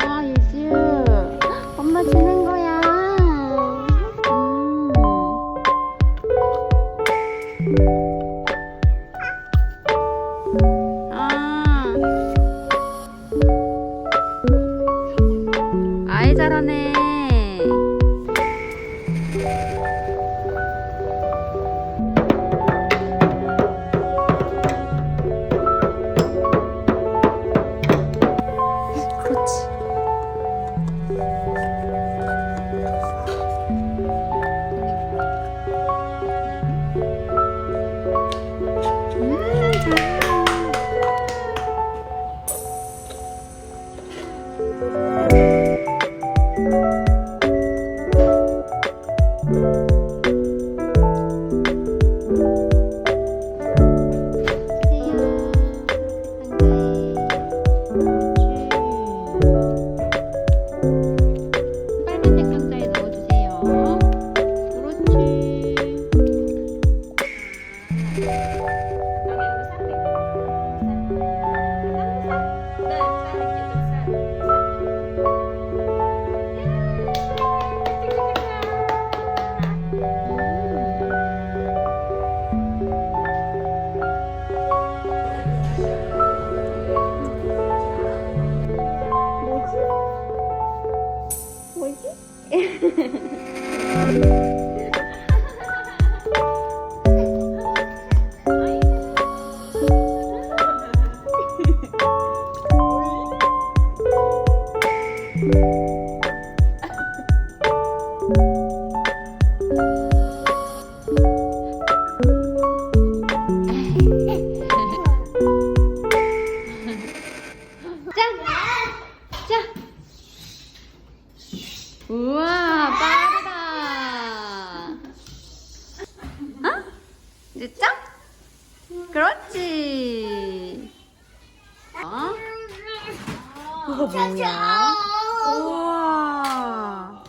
아, 유주. 엄마 주는 거야. 음. 짠! 짠! 우와, 짠? 그렇지. 어? 그거 뭐야? 우와.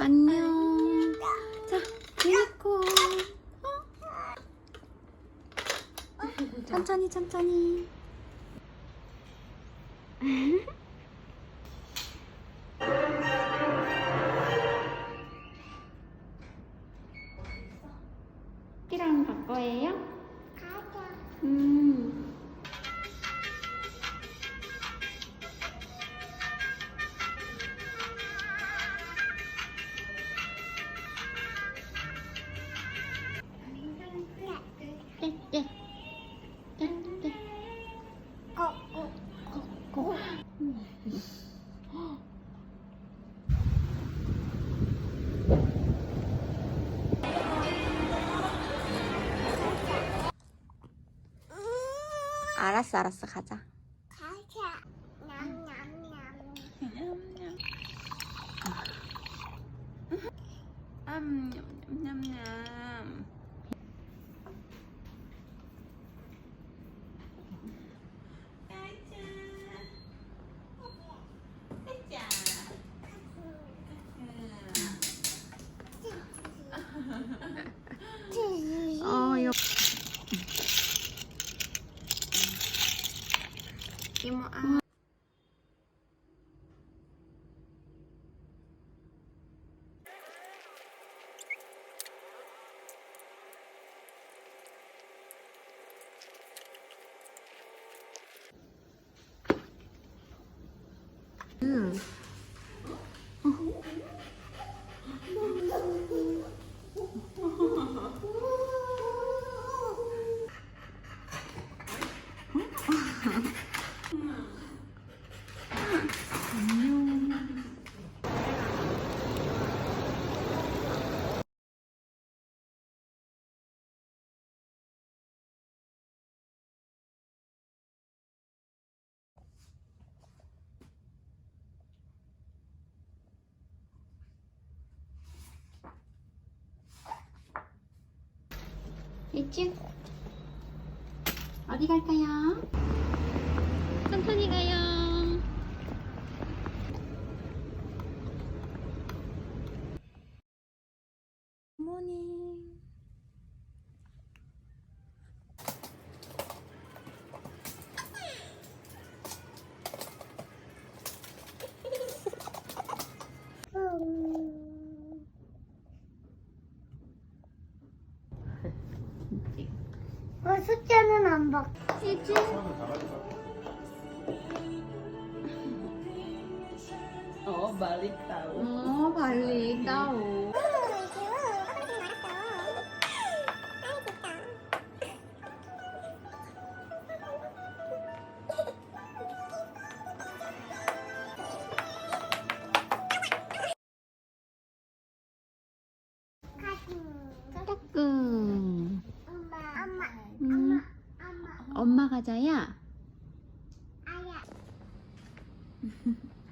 안녕. 자, 유니콘. 어? 천천히, 천천히. 갈 거예요? 음. 알았어, 알았어, 가자. 음, 냠냠냠. 어, Ya, 啊 있지? 어디 갈까요? 천천히 가요. 굿모닝. 숫자는 안 봐. 이제 Oh, balik tahu. 어 발리 가자야. 아야.